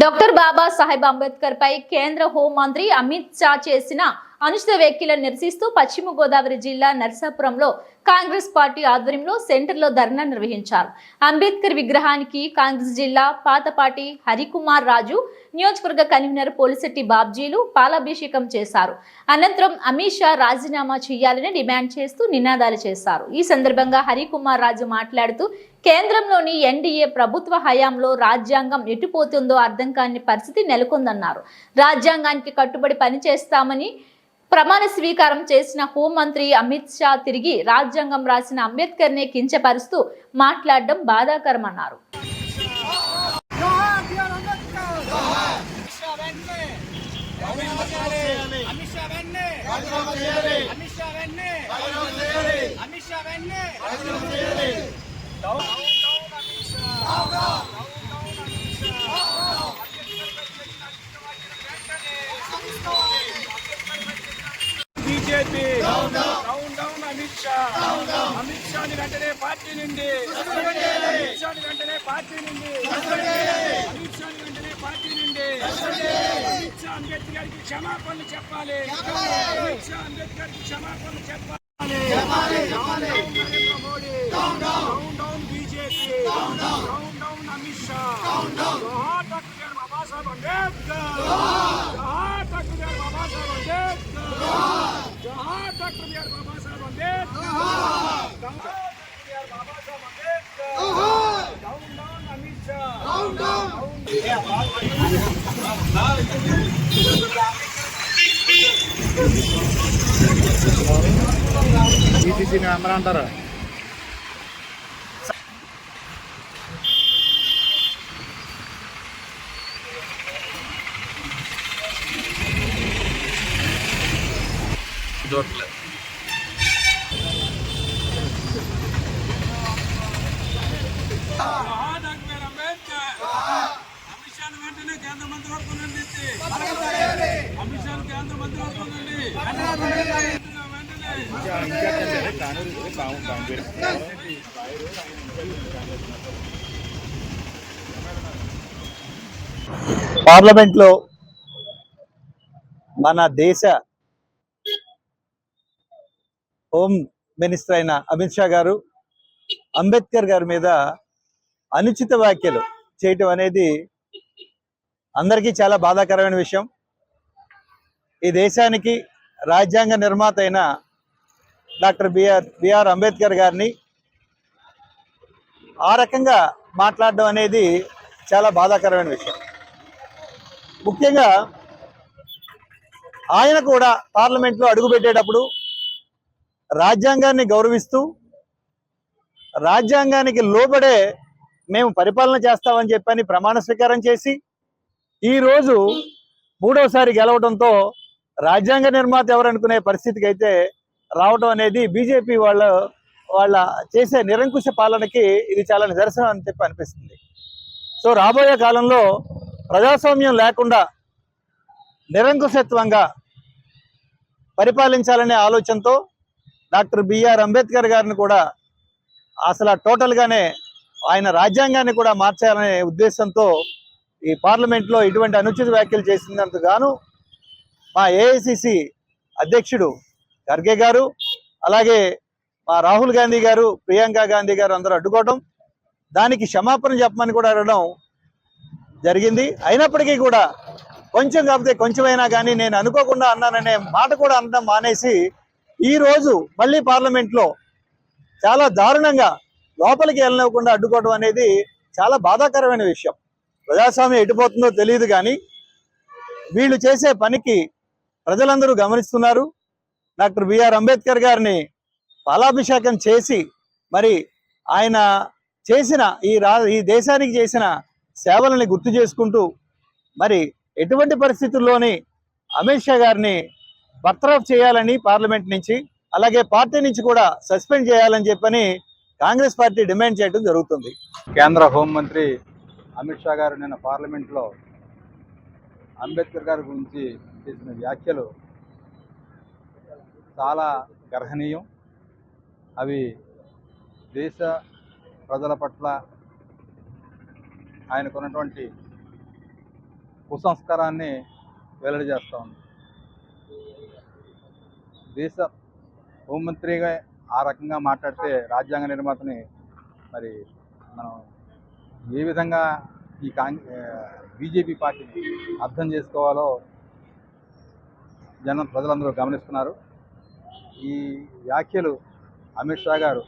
Doctor Baba Saheb Ambedkar పై కేంద్ర హోంమంత్రి అమిత్ షా చేసిన అనుచిత వ్యాఖ్యలను నిరసిస్తూ పశ్చిమ గోదావరి జిల్లా నర్సాపురంలో కాంగ్రెస్ పార్టీ ఆధ్వర్యంలో సెంటర్లో ధర్నా నిర్వహించారు. అంబేద్కర్ విగ్రహానికి కాంగ్రెస్ జిల్లా పాతపాటి హరికుమార్ రాజు నియోజకవర్గ కన్వీనర్ పోలిశెట్టి బాబ్జీలు పాలాభిషేకం చేశారు. అనంతరం అమిత్ షా రాజీనామా చేయాలని డిమాండ్ చేస్తూ నినాదాలు చేశారు. ఈ సందర్భంగా హరికుమార్ రాజు మాట్లాడుతూ కేంద్రంలోని ఎన్డీఏ ప్రభుత్వ హయాంలో రాజ్యాంగం ఎటుపోతుందో అర్థం కాని పరిస్థితి నెలకొందన్నారు. రాజ్యాంగానికి కట్టుబడి పనిచేస్తామని ప్రమాణ స్వీకారం చేసిన హోంమంత్రి అమిత్ షా తిరిగి రాజ్యాంగం రాసిన అంబేద్కర్నే కించపరుస్తూ మాట్లాడడం బాధాకరమన్నారు. అమిత్ షా వెన్నే అమిత్ షా వెన్నే Amit Shah వెన్నే down down Amit Shah down down Amit Shah BJP down down Amit Shah. Amit షాని వెంటనే పార్టీ నుండి. అమిత్ షాని వెంటనే పార్టీ నుండి. అమిత్ షాని వెంటనే పార్టీ నుండి. అమిత్ షా అంబేద్కర్ గారికి క్షమాపణలు చెప్పాలి. అమిత్ షా అంబేద్కర్కి క్షమాపణలు చెప్పాలి. Down down Narendra Modi. Down down BJP. Down down Amit Shah. Doctor BR Babasaheb Ambedkar. జోహార్ డాక్టర్ బిఆర్ బాబాసాహెబ్ అంబేద్కర్ జోహార్ doctor B R Babasaheb Ambedkar జోహార్ doctor B R Babasaheb Ambedkar down down Amit Shah down down E T C member చూడట్లేదు వెంటనే కేంద్ర నుండి అమిత్ కేంద్ర నుండి పార్లమెంట్లో మన దేశ home minister అయిన అమిత్ షా గారు అంబేద్కర్ గారి మీద అనుచిత వ్యాఖ్యలు చేయటం అనేది అందరికీ చాలా బాధాకరమైన విషయం. ఈ దేశానికి రాజ్యాంగ నిర్మాత అయిన డాక్టర్ బిఆర్ బిఆర్ అంబేద్కర్ గారిని ఆ రకంగా మాట్లాడడం అనేది చాలా బాధాకరమైన విషయం. ముఖ్యంగా ఆయన కూడా పార్లమెంట్లో అడుగుపెట్టేటప్పుడు రాజ్యాంగాన్ని గౌరవిస్తూ రాజ్యాంగానికి లోబడే మేము పరిపాలన చేస్తామని చెప్పని ప్రమాణ స్వీకారం చేసి ఈరోజు మూడవసారి గెలవడంతో రాజ్యాంగ నిర్మాత ఎవరనుకునే పరిస్థితికి అయితే రావడం అనేది బీజేపీ వాళ్ళ వాళ్ళ చేసే నిరంకుశ పాలనకి ఇది చాలా నిదర్శనం అని చెప్పి అనిపిస్తుంది. సో రాబోయే కాలంలో ప్రజాస్వామ్యం లేకుండా నిరంకుశత్వంగా పరిపాలించాలనే ఆలోచనతో డాక్టర్ బిఆర్ అంబేద్కర్ గారిని కూడా అసలు టోటల్గానే ఆయన రాజ్యాంగాన్ని కూడా మార్చాలనే ఉద్దేశంతో ఈ పార్లమెంట్లో ఇటువంటి అనుచిత వ్యాఖ్యలు చేసినందుకు గాను మా ఏఐసిసి అధ్యక్షుడు ఖర్గే గారు అలాగే మా రాహుల్ గాంధీ గారు ప్రియాంక గాంధీ గారు అందరూ అడ్డుకోవడం దానికి క్షమాపణ చెప్పమని కూడా అడగడం జరిగింది. అయినప్పటికీ కూడా కొంచెం కాకపోతే కొంచెమైనా కానీ నేను అనుకోకుండా అన్నాననే మాట కూడా అనడం మానేసి ఈ రోజు మళ్ళీ పార్లమెంట్లో చాలా దారుణంగా లోపలికి వెళ్ళనివ్వకుండా అడ్డుకోవడం అనేది చాలా బాధాకరమైన విషయం. ప్రజాస్వామ్యం ఎటుపోతుందో తెలియదు కానీ వీళ్ళు చేసే పనికి ప్రజలందరూ గమనిస్తున్నారు. డాక్టర్ బిఆర్ అంబేద్కర్ గారిని పాలాభిషేకం చేసి మరి ఆయన చేసిన ఈ రా ఈ దేశానికి చేసిన సేవలని గుర్తు చేసుకుంటూ మరి ఎటువంటి పరిస్థితుల్లోని అమిత్ షా గారిని బర్తరఫ్ చేయాలని పార్లమెంట్ నుంచి అలాగే పార్టీ నుంచి కూడా సస్పెండ్ చేయాలని చెప్పని కాంగ్రెస్ పార్టీ డిమాండ్ చేయడం జరుగుతుంది. కేంద్ర హోంమంత్రి అమిత్ షా గారు నిన్న పార్లమెంట్లో అంబేద్కర్ గారి గురించి చేసిన వ్యాఖ్యలు చాలా గర్హనీయం. అవి దేశ ప్రజల పట్ల ఆయనకున్నటువంటి కుసంస్కారాన్ని వెల్లడి చేస్తూ ఉంది. దేశ హోంమంత్రిగా ఆ రకంగా మాట్లాడితే రాజ్యాంగ నిర్మాతని మరి మనం ఏ విధంగా ఈ బీజేపీ పార్టీని అర్థం చేసుకోవాలో జనం ప్రజలందరూ గమనిస్తున్నారు. ఈ వ్యాఖ్యలు అమిత్ షా గారు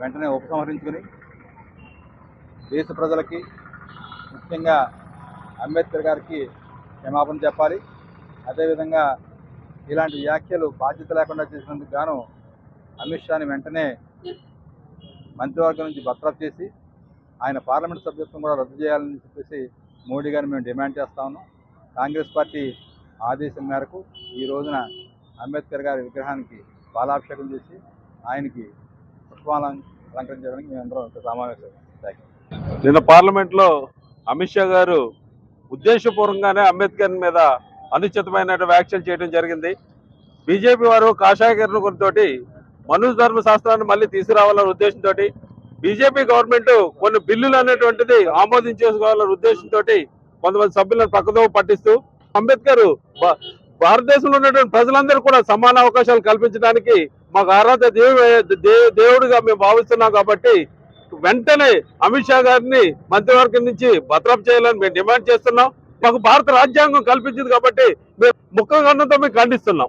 వెంటనే ఉపసంహరించుకుని దేశ ప్రజలకి ముఖ్యంగా అంబేద్కర్ గారికి క్షమాపణ చెప్పాలి. అదేవిధంగా ఇలాంటి వ్యాఖ్యలు బాధ్యత లేకుండా చేసినందుకు గాను అమిత్ షాని వెంటనే మంత్రివర్గం నుంచి బర్తరఫ్ చేసి ఆయన పార్లమెంట్ సభ్యత్వం కూడా రద్దు చేయాలని చెప్పేసి మోడీ గారిని మేము డిమాండ్ చేస్తా ఉన్నాం. కాంగ్రెస్ పార్టీ ఆదేశం మేరకు ఈ రోజున అంబేద్కర్ గారి విగ్రహానికి బాలాభిషేకం చేసి ఆయనకి పుష్పాలం అలంకరించడానికి మేమందరం సమావేశం. థ్యాంక్ యూ నిన్న పార్లమెంట్లో అమిత్ షా గారు ఉద్దేశపూర్వకంగానే అంబేద్కర్ మీద అనుచితమైన వ్యాఖ్యలు చేయడం జరిగింది. బీజేపీ వారు కాషాయకరణ తోటి మను ధర్మ శాస్త్రాన్ని మళ్ళీ తీసుకురావాలనే ఉద్దేశంతో బీజేపీ గవర్నమెంట్ కొన్ని బిల్లులు అనేటువంటిది ఆమోదించేసుకోవాలనే ఉద్దేశంతో కొంతమంది సభ్యులను పక్కదో పట్టిస్తూ అంబేద్కర్ భా- భారతదేశంలో ఉన్నటువంటి ప్రజలందరూ కూడా సమాన అవకాశాలు కల్పించడానికి మాకు ఆరాధ దే- దేవుడిగా మేము భావిస్తున్నాం కాబట్టి వెంటనే అమిత్ షా గారిని మంత్రివర్గం నుంచి భద్రప చేయాలని మేము డిమాండ్ చేస్తున్నాం. మాకు భారత రాజ్యాంగం కల్పించింది కాబట్టి మేము ముఖం గన్నంతో మేము ఖండిస్తున్నాం.